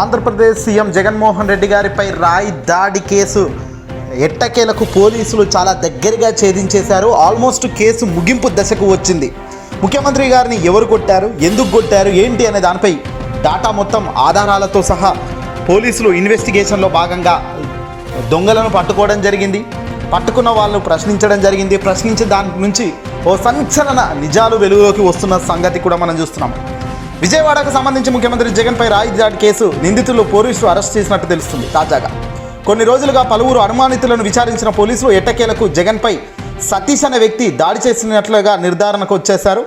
Andhra Pradesh CM Jaganmohan Reddy గారిపై రాయి దాడి కేసు. ఎట్టకేలకు పోలీసులు చాలా దగ్గరగా ఛేదించేశారు. ఆల్మోస్ట్ కేసు ముగింపు దశకు వచ్చింది. ముఖ్యమంత్రి గారిని ఎవరు కొట్టారు? ఎందుకు కొట్టారు? ఏంటి అనే దానిపై డాటా మొత్తం ఆధారాలతో సహా పోలీసులు ఇన్వెస్టిగేషన్లో భాగంగా దొంగలను పట్టుకోవడం జరిగింది. పట్టుకున్న వాళ్ళు ప్రశ్నించడం జరిగింది. ప్రశ్నించి దాని నుంచి ఓ సంచలన నిజాలు వెలుగులోకి వస్తున్న సంగతి కూడా మనం చూస్తున్నాం. విజయవాడకు సంబంధించి ముఖ్యమంత్రి జగన్పై రాయి కేసు నిందితులు పోలీసులు అరెస్ట్ చేసినట్టు తెలుస్తుంది తాజాగా. కొన్ని రోజులుగా పలువురు అనుమానితులను విచారించిన పోలీసులు ఎట్టకేలకు జగన్పై సతీష్ అనే వ్యక్తి దాడి చేసినట్లుగా నిర్ధారణకు వచ్చేశారు.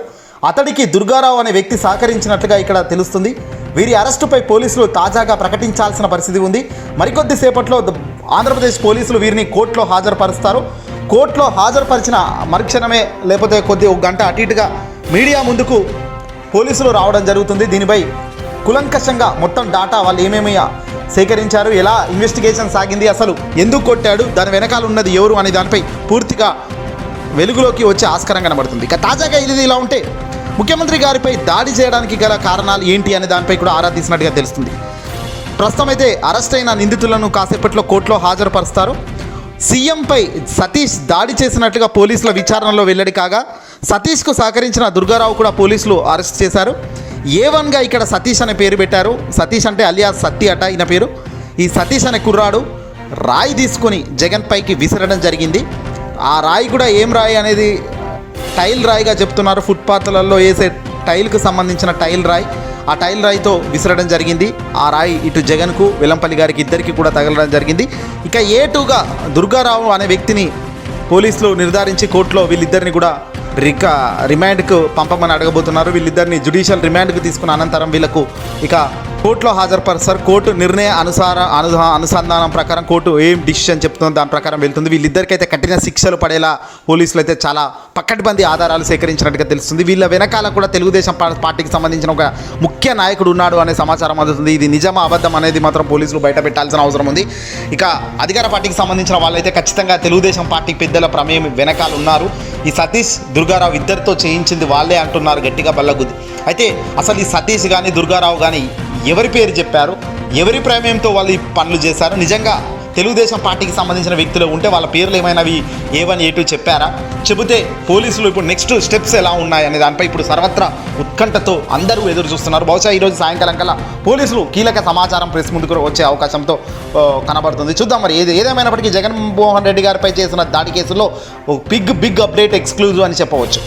అతడికి దుర్గారావు అనే వ్యక్తి సహకరించినట్లుగా ఇక్కడ తెలుస్తుంది. వీరి అరెస్టుపై పోలీసులు తాజాగా ప్రకటించాల్సిన పరిస్థితి ఉంది. మరికొద్ది సేపట్లో ఆంధ్రప్రదేశ్ పోలీసులు వీరిని కోర్టులో హాజరుపరుస్తారు. కోర్టులో హాజరుపరిచిన మరుక్షణమే లేకపోతే కొద్ది ఒక గంట అటు ఇటుగా మీడియా ముందుకు పోలీసులు రావడం జరుగుతుంది. దీనిపై కులంకషంగా మొత్తం డాటా వాళ్ళు ఏమేమి సేకరించారు ఎలా ఇన్వెస్టిగేషన్ సాగింది అసలు ఎందుకు కొట్టాడు దాని వెనకాల ఉన్నది ఎవరు అనే దానిపై పూర్తిగా వెలుగులోకి వచ్చే ఆస్కారం కనబడుతుంది. ఇక తాజాగా ఇది ఇలా ఉంటే ముఖ్యమంత్రి గారిపై దాడి చేయడానికి గల కారణాలు ఏంటి అనే దానిపై కూడా ఆరా తీసినట్టుగా తెలుస్తుంది. ప్రస్తుతం అయితే అరెస్ట్ అయిన నిందితులను కాసేపట్లో కోర్టులో హాజరుపరుస్తారు. సీఎంపై సతీష్ దాడి చేసినట్లుగా పోలీసుల విచారణలో వెల్లడి కాగా సతీష్కు సహకరించిన దుర్గారావు కూడా పోలీసులు అరెస్ట్ చేశారు. ఏ వన్గా ఇక్కడ సతీష్ అనే పేరు పెట్టారు. సతీష్ అంటే అలియా సత్తి అట ఈయన పేరు. ఈ సతీష్ అనే కుర్రాడు రాయి తీసుకొని జగన్ పైకి విసరడం జరిగింది. ఆ రాయి కూడా ఏం రాయి అనేది టైల్ రాయిగా చెప్తున్నారు. ఫుట్పాత్లలో వేసే టైల్కు సంబంధించిన టైల్ రాయి. ఆ టైల్ రాయితో విసరడం జరిగింది. ఆ రాయి ఇటు జగన్కు వెలంపల్లి గారికి ఇద్దరికి కూడా తగలడం జరిగింది. ఇక ఏ టూగా దుర్గారావు అనే వ్యక్తిని పోలీసులు నిర్ధారించి కోర్టులో వీళ్ళిద్దరిని కూడా రిక రిమాండ్కు పంపమని అడగబోతున్నారు. వీళ్ళిద్దరిని జుడిషియల్ రిమాండ్కు తీసుకున్న అనంతరం వీళ్ళకు ఇక కోర్టులో హాజరుపరుస్తారు కోర్టు నిర్ణయ అనుసార అను అనుసంధానం ప్రకారం కోర్టు ఏం డిసిషన్ చెప్తుందో దాని ప్రకారం వెళ్తుంది. వీళ్ళిద్దరికైతే కఠిన శిక్షలు పడేలా పోలీసులు అయితే చాలా పక్కటిబంది ఆధారాలు సేకరించినట్టుగా తెలుస్తుంది. వీళ్ళ వెనకాల కూడా తెలుగుదేశం పార్టీకి సంబంధించిన ఒక ముఖ్య నాయకుడు ఉన్నాడు అనే సమాచారం అందుతుంది. ఇది నిజమా అబద్ధం అనేది మాత్రం పోలీసులు బయట పెట్టాల్సిన అవసరం ఉంది. ఇక అధికార పార్టీకి సంబంధించిన వాళ్ళైతే ఖచ్చితంగా తెలుగుదేశం పార్టీ పెద్దల ప్రమేయం వెనకాల ఉన్నారు. ఈ సతీష్ దుర్గారావు ఇద్దరితో చేయించింది వాళ్ళే అంటున్నారు గట్టిగా బల్లగుద్ది. అయితే అసలు ఈ సతీష్ కానీ దుర్గారావు కానీ ఎవరి పేరు చెప్పారు? ఎవరి ప్రమేయంతో వాళ్ళు ఈ పనులు చేశారు? నిజంగా తెలుగుదేశం పార్టీకి సంబంధించిన వ్యక్తులు ఉంటే వాళ్ళ పేర్లు ఏమైనావి? ఏ వన్ ఏ టూ చెప్పారా? చెబితే పోలీసులు ఇప్పుడు నెక్స్ట్ స్టెప్స్ ఎలా ఉన్నాయనే దానిపై ఇప్పుడు సర్వత్రా ఉత్కంఠతో అందరూ ఎదురు చూస్తున్నారు. బహుశా ఈరోజు సాయంకాలం కల్లా పోలీసులు కీలక సమాచారం ప్రెస్ ముందుకు వచ్చే అవకాశంతో కనబడుతుంది. చూద్దాం మరి ఏది ఏదేమైనప్పటికీ జగన్మోహన్ రెడ్డి గారిపై చేసిన దాడి కేసులో బిగ్ బిగ్ అప్డేట్ ఎక్స్క్లూజివ్ అని చెప్పవచ్చు.